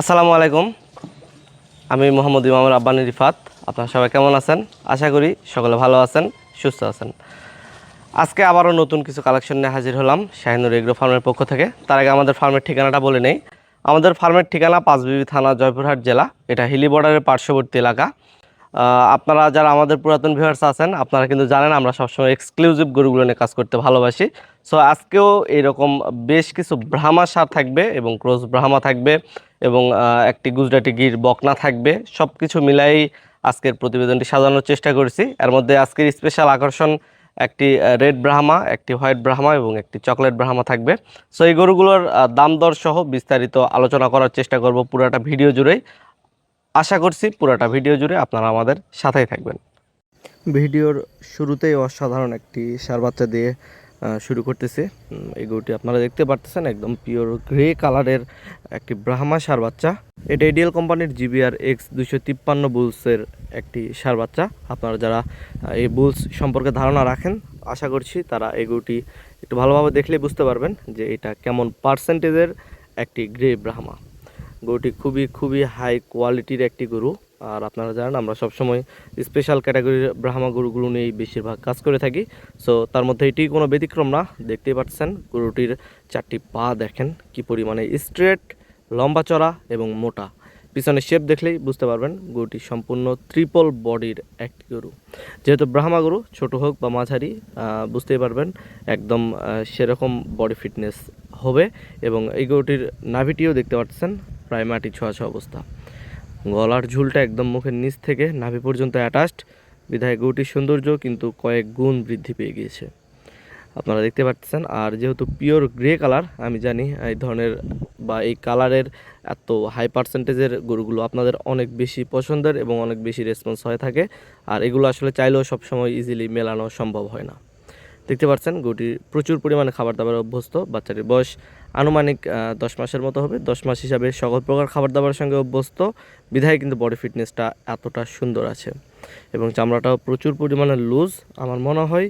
আসসালামু আলাইকুম। আমি মোহাম্মদ ইমামুর আব্বানি রিফাত। আপনারা সবাই কেমন আছেন? আশা করি সকলে ভালো আছেন, সুস্থ আছেন। আজকে আবারও নতুন কিছু কালেকশন নিয়ে হাজির হলাম শাহিনুর এগ্রো ফার্মের পক্ষ থেকে। তার আগে আমাদের ফার্মের ঠিকানাটা বলে নেই। আমাদের ফার্মের ঠিকানা পাঁচবিবি থানা, জয়পুরহাট জেলা। এটা হিলি বর্ডারের পার্শ্ববর্তী এলাকা। আপনারা যারা আমাদের পুরাতন ভিউয়ার্স আছেন, আপনারা কিন্তু জানেন আমরা সবসময় এক্সক্লুসিভ গরুগুলো নিয়ে কাজ করতে ভালোবাসি। সো আজকেও এরকম বেশ কিছু ব্রাহ্মা সার থাকবে এবং ক্রোস ব্রাহ্মা থাকবে। এবং একটি গুজরাটি গির বকনা থাকবে। সব কিছু মিলাই আজকের প্রতিবেদনটি সাজানোর চেষ্টা করেছি। এর মধ্যে আজকের স্পেশাল আকর্ষণ একটি রেড ব্রাহ্মা, একটি হোয়াইট ব্রাহ্মা এবং একটি চকলেট ব্রাহ্মা থাকবে। সো এই গরুগুলোর দাম দর সহ বিস্তারিত আলোচনা করার চেষ্টা করব পুরোটা ভিডিও জুড়েই। আশা করছি পুরোটা ভিডিও জুড়ে আপনারা আমাদের সাথেই থাকবেন। ভিডিওর শুরুতেই অসাধারণ একটি সার বাচ্চা দিয়ে শুরু করতেছে। এই গরুটি আপনারা দেখতে পারতেছেন, একদম পিওর গ্রে কালারের একটি ব্রাহ্মা সার বাচ্চা। এটা এডিএল কোম্পানির জিবিআর এক্স দুইশো তিপ্পান্ন বুলসের একটি সার বাচ্চা। আপনারা যারা এই বুলস সম্পর্কে ধারণা রাখেন, আশা করছি তারা এই গরুটি একটু ভালোভাবে দেখলেই বুঝতে পারবেন যে এটা কেমন পার্সেন্টেজের একটি গ্রে ব্রাহ্মা। গরুটি খুবই খুবই হাই কোয়ালিটির একটি গরু। আর আপনারা জানেন, আমরা সবসময় স্পেশাল ক্যাটাগরির ব্রাহ্মা গরুগুলো নিয়েই বেশিরভাগ কাজ করে থাকি। সো তার মধ্যে এটি কোনো ব্যতিক্রম না, দেখতেই পাচ্ছেন গরুটির চারটি পা দেখেন কি পরিমাণে স্ট্রেট লম্বা চড়া এবং মোটা। পিছনে শেপ দেখলেই বুঝতে পারবেন গরুটি সম্পূর্ণ ত্রিপল বডির একটি গরু। যেহেতু ব্রাহ্মা গরু, ছোট হোক বা মাঝারি বুঝতেই পারবেন একদম সেরকম বডি ফিটনেস হবে এবং এই গরুটির নাভিটিও দেখতে পাচ্ছেন, প্রায় মাটি ছোঁয়া ছোঁয়া অবস্থা। গলার ঝুলটা একদম মুখের নিচ থেকে নাভি পর্যন্ত অ্যাটাচড বিধায় গরুটির সৌন্দর্য কিন্তু কয়েক গুণ বৃদ্ধি পেয়ে গিয়েছে। আপনারা দেখতে পাচ্ছেন, আর যেহেতু পিওর গ্রে কালার আমি জানি এই ধরনের বা এই কালারের এত হাই পার্সেন্টেজের গরুগুলো আপনাদের অনেক বেশি পছন্দের এবং অনেক বেশি রেসপন্স হয়ে থাকে। আর এগুলো আসলে চাইলেও সবসময় ইজিলি মেলানো সম্ভব হয় না। দেখতে পাচ্ছেন গরুটি প্রচুর পরিমাণে খাবার দাবার অভ্যস্ত। বাচ্চাটির বয়স আনুমানিক দশ মাসের মতো হবে। দশ মাস হিসাবে সকল প্রকার খাবার দাবারের সঙ্গে অভ্যস্ত। বিধায় কিন্তু বডি ফিটনেসটা এতটা সুন্দর আছে। এবং চামড়াটাও প্রচুর পরিমাণে লুজ, আমার মনে হয়।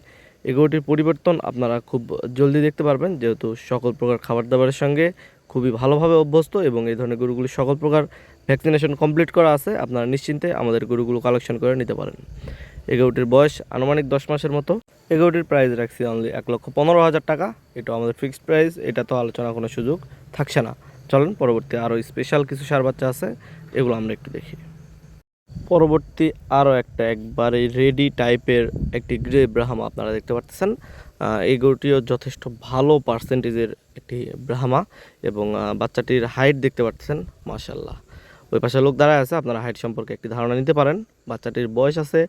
এই গরুটির পরিবর্তন আপনারা খুব জলদি দেখতে পারবেন, যেহেতু সকল প্রকার খাবার দাবারের সঙ্গে খুবই ভালোভাবে অভ্যস্ত এবং এই ধরনের গরুগুলি সকল প্রকার ভ্যাকসিনেশন কমপ্লিট করা আছে। আপনারা নিশ্চিন্তে আমাদের গরুগুলো কালেকশন করে নিতে পারেন। এই গরুটির বয়স আনুমানিক দশ মাসের মতো। এই গরুটির প্রাইস রাখছি অনলি এক লক্ষ পনেরো হাজার টাকা। এটা আমাদের ফিক্সড প্রাইস এটা তো আলোচনা কোনো সুযোগ থাকছে না। চলেন, পরবর্তী আরও স্পেশাল কিছু সার বাচ্চা আছে, এগুলো আমরা একটু দেখি। পরবর্তী আরও একটা একবারে রেডি টাইপের একটি গ্রে ব্রাহ্মা আপনারা দেখতে পাচ্ছেন এই গরুটিও যথেষ্ট ভালো পার্সেন্টেজের একটি ব্রাহ্মা এবং বাচ্চাটির হাইট দেখতে পাচ্ছেন মাশাল্লাহ ওই পাশে লোক দাঁড়ায় আছে, আপনারা হাইট সম্পর্কে একটি ধারণা নিতে পারেন। বাচ্চাটির বয়স আছে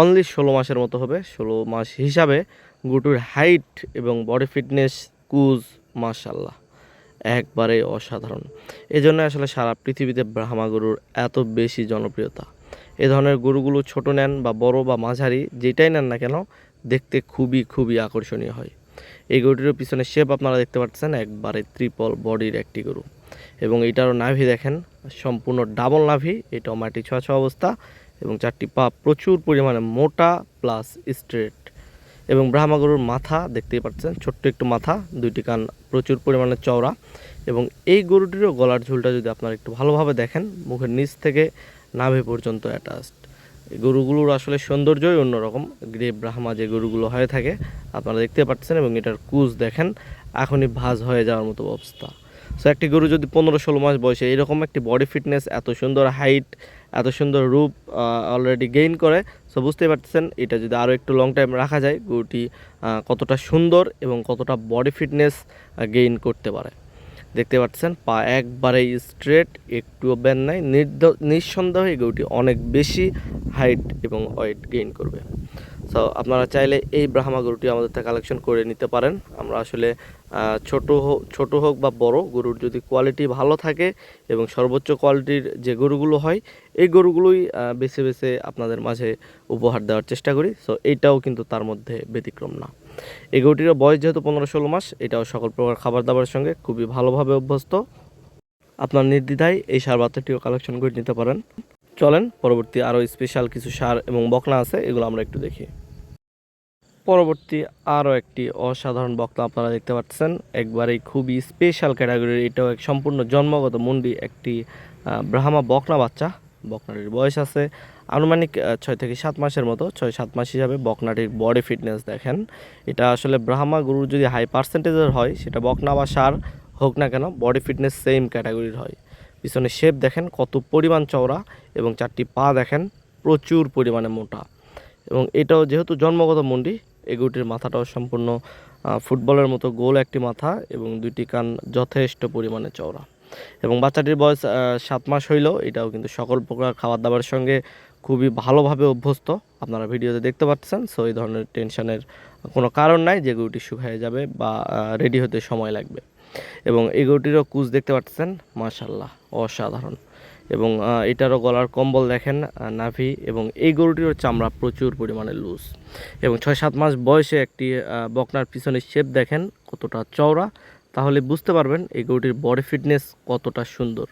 অনলি ষোলো মাসের মতো হবে। ষোলো মাস হিসাবে গরুটির হাইট এবং বডি ফিটনেস কুজ মাশাল্লাহ একবারে অসাধারণ। এই জন্য আসলে সারা পৃথিবীতে ব্রাহ্মা গরুর এত বেশি জনপ্রিয়তা। এ ধরনের গরুগুলো ছোট নেন বা বড় বা মাঝারি, যেটাই নেন না কেন, দেখতে খুবই খুবই আকর্ষণীয় হয়। এই গরুটির পিছনে শেপ আপনারা দেখতে পাচ্ছেন, একবারে ত্রিপল বডির একটি গরু। এবং এটারও নাভি দেখেন, সম্পূর্ণ ডাবল নাভি এটাও মাটি ছোঁয়া ছোঁয়া অবস্থা। এবং চারটি পা প্রচুর পরিমাণে মোটা প্লাস স্ট্রেট এবং ব্রাহ্মা গরুর মাথা, দেখতেই পাচ্ছেন, ছোট্ট একটু মাথা, দুইটি কান প্রচুর পরিমাণে চওড়া। এবং এই গরুটিরও গলার ঝুলটা যদি আপনারা একটু ভালোভাবে দেখেন, মুখের নিচ থেকে নাভি পর্যন্ত অ্যাটাচড গরুগুলোর আসলে সৌন্দর্যই অন্যরকম। গ্রে ব্রাহ্মা যে গরুগুলো হয়ে থাকে, আপনারা দেখতে পাচ্ছেন এবং এটার কুচ দেখেন, এখনই ভাজ হয়ে যাওয়ার মতো অবস্থা। সো একটি গরু যদি পনেরো ষোলো মাস বয়সে, এরকম একটি বডি ফিটনেস এত সুন্দর হাইট এত সুন্দর রূপ অলরেডি গেইন করে। সো বুঝতেই পারতেছেন, এটা যদি আরও একটু লং টাইম রাখা যায়, গরুটি কতটা সুন্দর এবং কতটা বডি ফিটনেস গেইন করতে পারে। দেখতে পাচ্ছেন পা একবারেই স্ট্রেট একটুও ব্যান নাই নিঃসন্দেহে গরুটি অনেক বেশি হাইট এবং ওয়েট গেইন করবে। সো আপনারা চাইলে এই ব্রাহ্মা গরুটি আমাদের থেকে কালেকশন করে নিতে পারেন। আমরা আসলে ছোট হোক ছোট হোক বা বড়, গরুর যদি কোয়ালিটি ভালো থাকে এবং সর্বোচ্চ কোয়ালিটির যে গরুগুলো হয়, এই গরুগুলোই বেছে বেছে আপনাদের মাঝে উপহার দেওয়ার চেষ্টা করি। সো এইটাও কিন্তু তার মধ্যে ব্যতিক্রম না। এই গরুটিরও বয়স যেহেতু পনেরো ষোলো মাস, এটাও সকল প্রকার খাবার দাবারের সঙ্গে খুবই ভালোভাবে অভ্যস্ত। আপনার নির্দ্বিধায় এই সার বাচ্চাটিও কালেকশন করে নিতে পারেন। চলেন, পরবর্তী আরও স্পেশাল কিছু সার এবং বকনা আছে, এগুলো আমরা একটু দেখি। পরবর্তী আরও একটি অসাধারণ বক্তা আপনারা দেখতে পাচ্ছেন। একবারেই খুবই স্পেশাল ক্যাটাগরির এটাও এক সম্পূর্ণ জন্মগত মুন্ডি একটি ব্রাহ্মা বকনা বাচ্চা। বকনাটির বয়স আছে আনুমানিক ছয় থেকে সাত মাসের মতো। ছয় সাত মাস হিসাবে বকনাটির বডি ফিটনেস দেখেন। এটা আসলে ব্রাহ্মা গরুর যদি হাই পার্সেন্টেজের হয়, সেটা বকনা বা সার হোক না কেন বডি ফিটনেস সেম ক্যাটাগরির হয়। পিছনে শেপ দেখেন, কত পরিমাণ চওড়া এবং চারটি পা দেখেন, প্রচুর পরিমাণে মোটা। এবং এটাও যেহেতু জন্মগত মন্ডি এগুটির মাথাটাও সম্পূর্ণ ফুটবলের মতো গোল একটি মাথা এবং দুইটি কান যথেষ্ট পরিমাণে চওড়া। এবং বাচ্চাটির বয়স সাত মাস হইলেও এটাও কিন্তু সকল প্রকার খাবার দাবারের সঙ্গে খুবই ভালোভাবে অভ্যস্ত। আপনারা ভিডিওতে দেখতে পাচ্ছেন, সো এই ধরনের টেনশনের কোনো কারণ নাই। যে গরুটি শুকিয়ে যাবে বা রেডি হতে সময় লাগবে। এবং এই গরুটিরও কুচ দেখতে পাচ্ছেন মাশাল্লাহ অসাধারণ। এবং এটারও গলার কম্বল দেখেন নাভি এবং এই গরুটিরও চামড়া প্রচুর পরিমাণে লুজ এবং ছয় সাত মাস বয়সে একটি বকনার পিছনের শেপ দেখেন, কতটা চওড়া। তাহলে বুঝতে পারবেন এই গরুটির বডি ফিটনেস কতটা সুন্দর।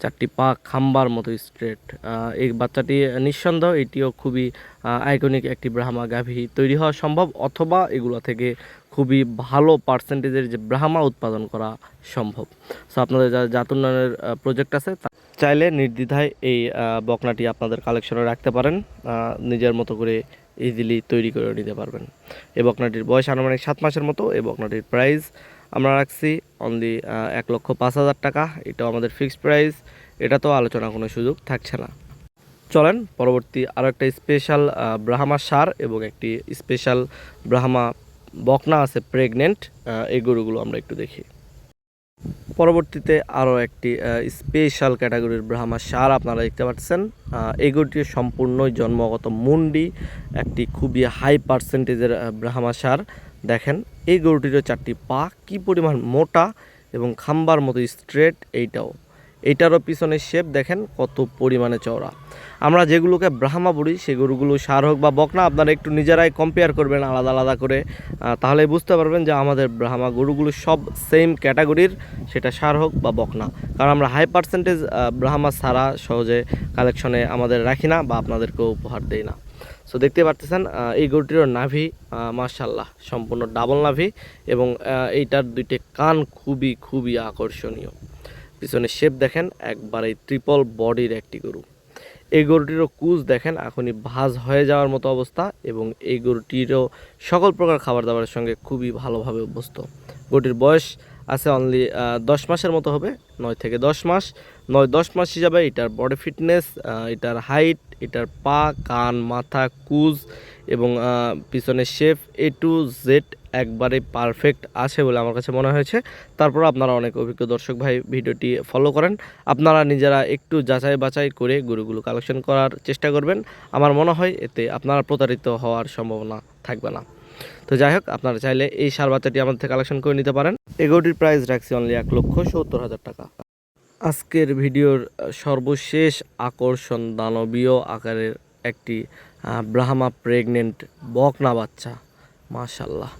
চারটি পা খাম্বার মতো স্ট্রেট এই বাচ্চাটি নিঃসন্দেহ এটিও খুবই আইকনিক একটি ব্রাহ্মা গাভী তৈরি হওয়া সম্ভব অথবা এগুলো থেকে খুবই ভালো পার্সেন্টেজের যে ব্রাহ্মা উৎপাদন করা সম্ভব। সো আপনাদের যা জাত উন্নয়নের প্রজেক্ট আছে চাইলে নির্দ্বিধায় এই বকনাটি আপনাদের কালেকশনে রাখতে পারেন। নিজের মতো করে ইজিলি তৈরি করে নিতে পারবেন। এই বকনাটির বয়স আনুমানিক সাত মাসের মতো। এই বকনাটির প্রাইস আমরা রাখছি অনলি এক লক্ষ পাঁচ হাজার টাকা। এটাও আমাদের ফিক্সড প্রাইস এটা তো আলোচনা কোনো সুযোগ থাকছে না। চলেন পরবর্তী আরও একটা স্পেশাল ব্রাহ্মা সার এবং একটি স্পেশাল ব্রাহ্মা বকনা আছে প্রেগনেন্ট এই গরুগুলো আমরা একটু দেখি। পরবর্তীতে আরও একটি স্পেশাল ক্যাটাগরির ব্রাহ্মা সার আপনারা দেখতে পাচ্ছেন। গরুটি সম্পূর্ণই জন্মগত মুন্ডি, একটি খুবই হাই পার্সেন্টেজের ব্রাহ্মা সার দেখেন, এই গরুটিরও চারটি পা, কি পরিমাণ মোটা এবং খাম্বার মতো স্ট্রেট এইটাও। এইটারও পিছনের শেপ দেখেন কত পরিমাণে চওড়া। আমরা যেগুলোকে ব্রাহ্মা বলি সে গরুগুলো সার হোক বা বকনা আপনারা একটু নিজেরাই কম্পেয়ার করবেন আলাদা আলাদা করে। তাহলে বুঝতে পারবেন যে আমাদের ব্রাহ্মা গরুগুলো সব সেম ক্যাটাগরির সেটা সার হোক বা বকনা কারণ আমরা হাই পার্সেন্টেজ ব্রাহ্মা সারা সহজে কালেকশনে আমাদের রাখি না বা আপনাদেরকেও উপহার দেই না। সো দেখতে পারতেছেন এই গরুটিরও নাভি মার্শাল্লাহ সম্পূর্ণ ডাবল নাভি এবং এইটার দুইটি কান খুবই খুবই আকর্ষণীয়। পিছনে শেপ দেখেন একবারে ট্রিপল বডির একটি গরু। এই গরুটিরও কুচ দেখেন এখনই ভাজ হয়ে যাওয়ার মতো অবস্থা এবং এই গরুটিরও সকল প্রকার খাবার দাবারের সঙ্গে খুবই ভালোভাবে অভ্যস্ত। গরুটির বয়স আছে অনলি দশ মাসের মতো হবে নয় থেকে দশ মাস। নয় দশ মাস হিসাবে এটার বডি ফিটনেস এটার হাইট এটার পা কান মাথা কুজ এবং আহ, পিছনের শেপ এ টু জেড একবারে পারফেক্ট আছে বলে আমার কাছে মনে হয়েছে। তারপর আপনারা অনেক অভিজ্ঞ দর্শক ভাই ভিডিওটি ফলো করেন। আপনারা নিজেরা একটু যাচাই বাছাই করে গরুগুলো কালেকশন করার চেষ্টা করবেন। আমার মনে হয় এতে আপনারা প্রতারিত হওয়ার সম্ভাবনা থাকবে না। তো যাই হোক, আপনারা চাইলে এই সার বাচ্চাটি আমাদের থেকে কালেকশন করে নিতে পারেন। এগোটির প্রাইস রাখছি অনলি এক লক্ষ সত্তর হাজার টাকা। আজকের ভিডিওর সর্বশেষ আকর্ষণ দানবীয় আকারের একটি ব্রাহ্মা প্রেগনেন্ট বকনা বাচ্চা। মাশাল্লাহ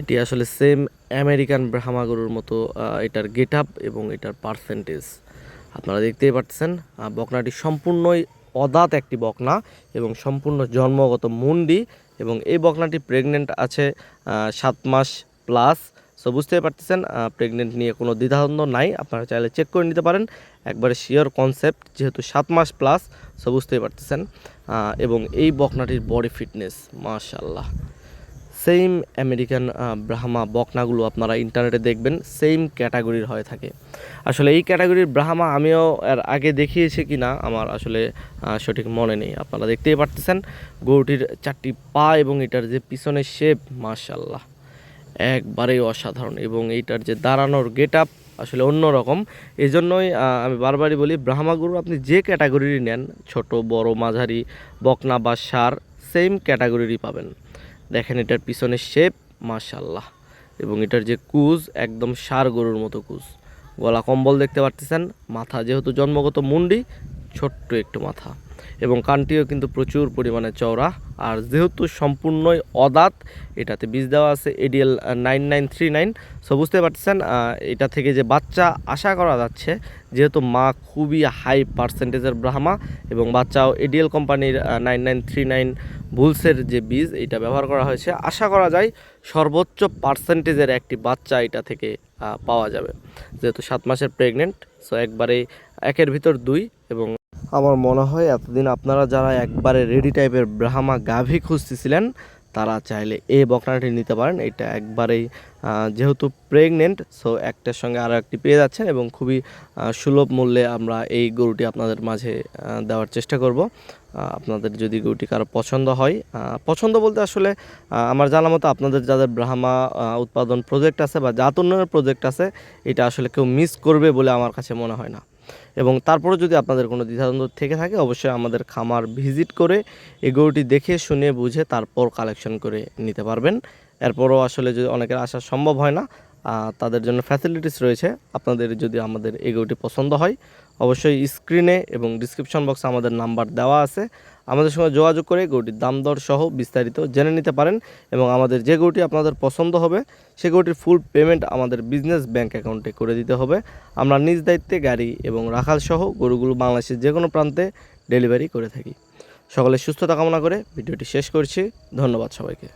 এটি আসলে সেম আমেরিকান ব্রাহ্মা গরুর মতো এটার গেট আপ এবং এটার পার্সেন্টেজ আপনারা দেখতেই পাচ্ছেন বকনাটি সম্পূর্ণই অদাঁত একটি বকনা এবং সম্পূর্ণ জন্মগত মুন্ডি এবং এই বকনাটি প্রেগনেন্ট আছে সাত মাস প্লাস সো বুঝতেই পারতেছেন প্রেগনেন্ট নিয়ে কোনো দ্বিধাদ্বন্দ্ব নাই, আপনারা চাইলে চেক করে নিতে পারেন। একবারে শিওর কনসেপ্ট যেহেতু সাত মাস প্লাস সো বুঝতেই পারতেছেন এবং এই বকনাটির বডি ফিটনেস মাশাল্লাহ সেম আমেরিকান ব্রাহ্মা বকনাগুলো আপনারা ইন্টারনেটে দেখবেন, সেম ক্যাটাগরির হয়ে থাকে। আসলে এই ক্যাটাগরির ব্রাহ্মা আমিও এর আগে দেখিয়েছি কি না, আমার আসলে সঠিক মনে নেই। আপনারা দেখতেই পারতেছেন, গরুটির চারটি পা এবং এটার যে পিছনের শেপ মাশাল্লাহ একবারেই অসাধারণ। এবং এইটার যে দাঁড়ানোর গেট আপ আসলে অন্যরকম। এই জন্যই আমি বারবারই বলি, ব্রাহ্মা গরু আপনি যে ক্যাটাগরিরই নেন, ছোট, বড়, মাঝারি, বকনা বা সার, সেম ক্যাটাগরিরই পাবেন। দেখেন এটার পিছনের শেপ মাশাল্লাহ এবং এটার যে কুজ, একদম সার গরুর মতো কুজ। গলা কম্বল দেখতে পারতেছেন, মাথা যেহেতু জন্মগত মুন্ডি, ছোট্ট একটু মাথা। এবং কানটিও কিন্তু প্রচুর পরিমাণে চওড়া। আর যেহেতু সম্পূর্ণই অদাত, এটাতে বীজ দেওয়া আছে ADL nine nine three nine. So বুঝতে পারছেন এটা থেকে যে বাচ্চা আশা করা যাচ্ছে, যেহেতু মা খুবই হাই পার্সেন্টেজের ব্রাহ্মা, এবং বাচ্চাও এডিএল কোম্পানির নাইন নাইন থ্রি নাইন বুলসের যে বীজ এটা ব্যবহার করা হয়েছে। আশা করা যায় সর্বোচ্চ পার্সেন্টেজের একটি বাচ্চা এটা থেকে পাওয়া যাবে। যেহেতু সাত মাসের প্রেগনেন্ট, সো একবারে একের ভিতর দুই এবং আমার মনে হয় এতদিন আপনারা যারা একবারে রেডি টাইপের ব্রাহ্মা গাভী খুঁজতেছিলেন, তারা চাইলে এই বকনাটি নিতে পারেন। এটা একবারেই যেহেতু প্রেগনেন্ট, সো একটার সঙ্গে আরও একটি পেয়ে যাচ্ছেন এবং খুবই সুলভ মূল্যে আমরা এই গরুটি আপনাদের মাঝে দেওয়ার চেষ্টা করব। আপনাদের যদি গরুটি কারও পছন্দ হয় পছন্দ বলতে আসলে আমার জানা মতো আপনাদের যাদের ব্রাহ্মা উৎপাদন প্রজেক্ট আছে বা জাত উন্নয়নের প্রজেক্ট আছে, এটা আসলে কেউ মিস করবে বলে আমার কাছে মনে হয় না। এবং তারপরে যদি আপনাদের কোনো দ্বিধাদ্বন্দ্ব থেকে থাকে, অবশ্যই আমাদের খামার ভিজিট করে এই গরুটি দেখে, শুনে, বুঝে, তারপর কালেকশন করে নিতে পারবেন। এরপরও আসলে যদি অনেকের আসা সম্ভব হয় না তাদের জন্য ফ্যাসিলিটিস রয়েছে। আপনাদের যদি আমাদের এই গরুটি পছন্দ হয় অবশ্যই স্ক্রিনে এবং ডিসক্রিপশন বক্সে আমাদের নাম্বার দেওয়া আছে। আমাদের সঙ্গে যোগাযোগ করে গরুটির দাম দর সহ বিস্তারিত জেনে নিতে পারেন এবং আমাদের যে গরুটি আপনাদের পছন্দ হবে সেই গরুটির ফুল পেমেন্ট আমাদের বিজনেস ব্যাংক অ্যাকাউন্টে করে দিতে হবে। আমরা নিজ দায়িত্বে গাড়ি এবং রাখাল সহ গরুগুলো বাংলাদেশের যে কোনো প্রান্তে ডেলিভারি করে থাকি। সকলে সুস্থতা কামনা করে ভিডিওটি শেষ করছি। ধন্যবাদ সবাইকে।